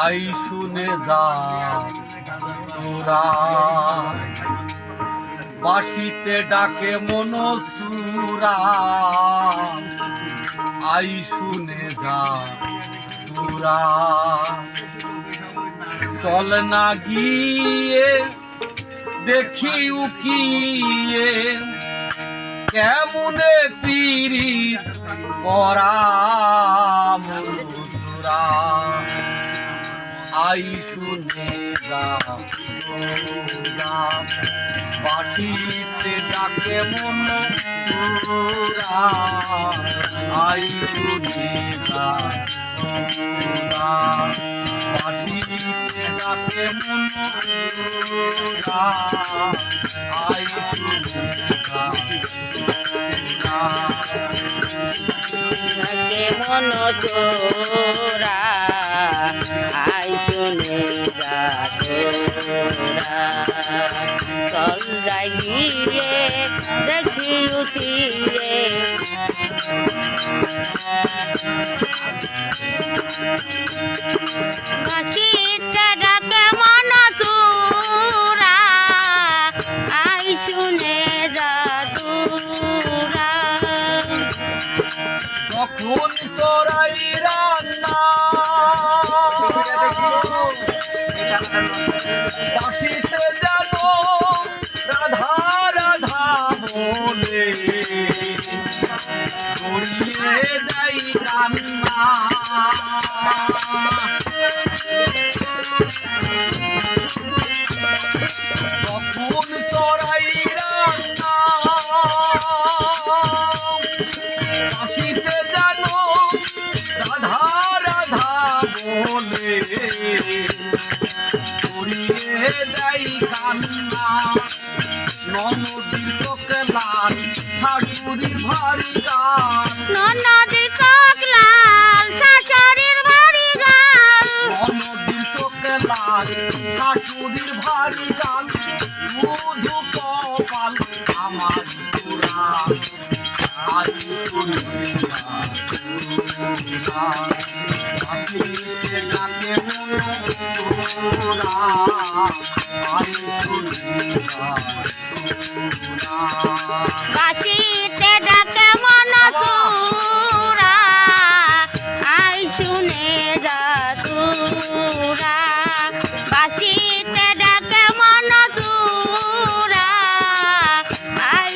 I শুনে যা, তোরা। বাসিতে ডাকে মনসুরা আই শুনে যা, তোরা। চল না গিয়ে, দেখি উকিয়ে, কেমনে পিরি পরা মধুরা আই শুনে বাটিতে ডাকে মন আই শুনে বাটিতে ডাকে মন আই শুনে তোরা আই শুনে চল যাই গিয়ে দেখি বাঁচিতে ডাকে মন বাসিতে যেন রাধা রাধা বলে। তোরাই রান্না। কান্না ননদীর চোখে শাশুড়ির ভারী গান ননদী কোকলাল শাশুড়ির বাড়ি গাল ননদীর চোখে শাশুড়ির ভারী গান মধু কপাল বাসিতে ডাকে আই শুনে যা সুরা। বাসিতে ডাকে মন সুরা আই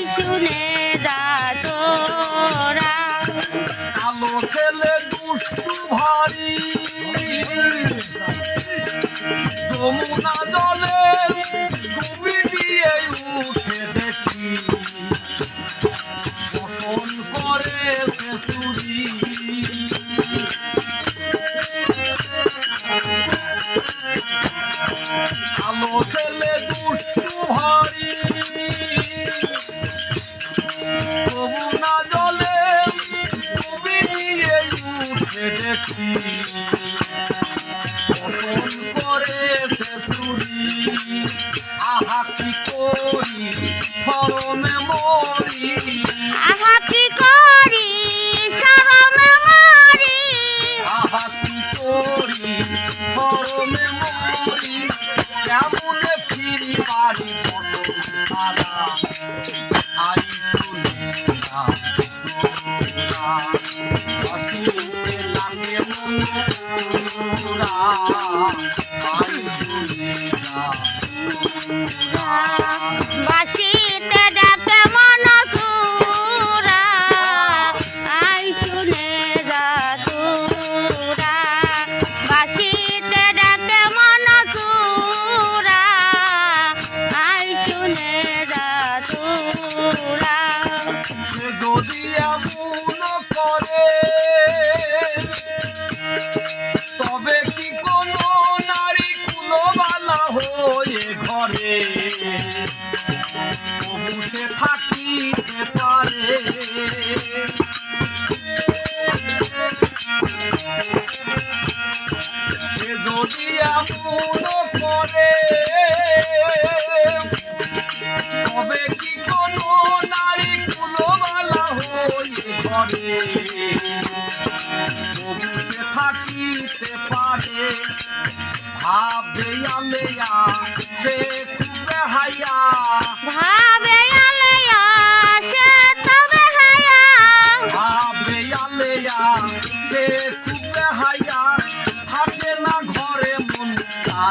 আলো খেলে দুষ্টু ভারী। যমুনা জলে ডুবি দিয়ে উঠে দেখি। কখন করে চুরি আলো খেলে দুষ্টু ভারী। উঠে দেখি কখন করে চুরি। আহা কি করি? ফরমে মরি। আহা কি করি? শরমে মরি। আহা কি করি? ফরমে মরি। কেমনে ফিরি বাড়ি কত তারা আই শুনে না তোরা পারে যদি এমন করে তবে কি কোনো নারী কুলবালা হয়ে ঘরে তবু সে থাকিতে পারে ভাবে আলেয়া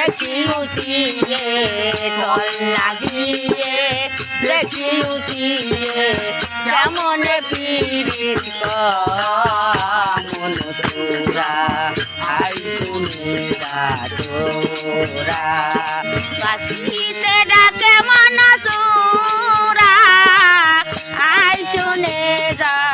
দেখি উঠিয়ে দল লাগিয়ে দেখি উঠিয়ে কেমন পীড়িত মন তোরা। আই আই শুনে যা